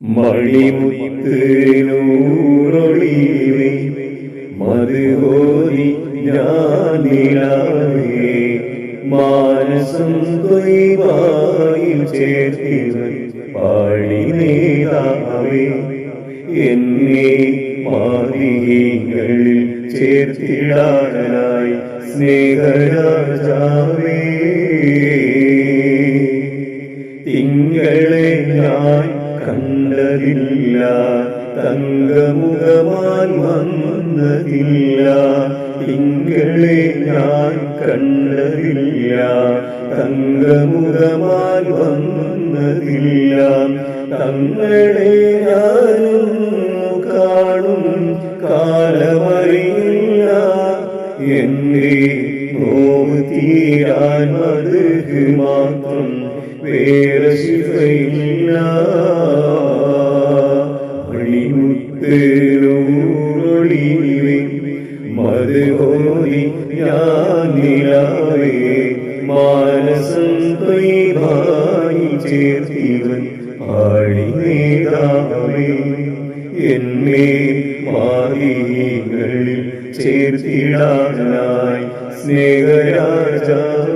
മണിമുത്ത് നൂറൊളിവേ മധുഹോരി മാനസം തൊയ്വായിൽ ചേർത്തിവൻ പാടി നേതാവേ. എന്നെ മാതിരികളിൽ ചേർത്തിടാനായി സ്നേഹരാജാവേ. തിങ്കളെ ഞാൻ കണ്ടതില്ല. തങ്കമുഖമാൻ വന്നതില്ല. തിങ്കളെ ഞാൻ കണ്ടതില്ല. തങ്കമുഖമാൻ വന്നതില്ല. തങ്ങളെ ഞാനും കാണും. കാലമറിയില്ല. എന്റെ നോവ് തീരാൻ അത് മാത്രം വേറെ ശിവയില്ല. മണിമുത്തേറൊളിവേ മധുഹോരി ഞാനിലാവേ. മാനസം തൊയ്വായി ചേർത്തിവൻ പാടി നേതാവേ. എന്നെ മാറികളിൽ ചേർത്തിടാനായി സ്നേഹരാജാവേ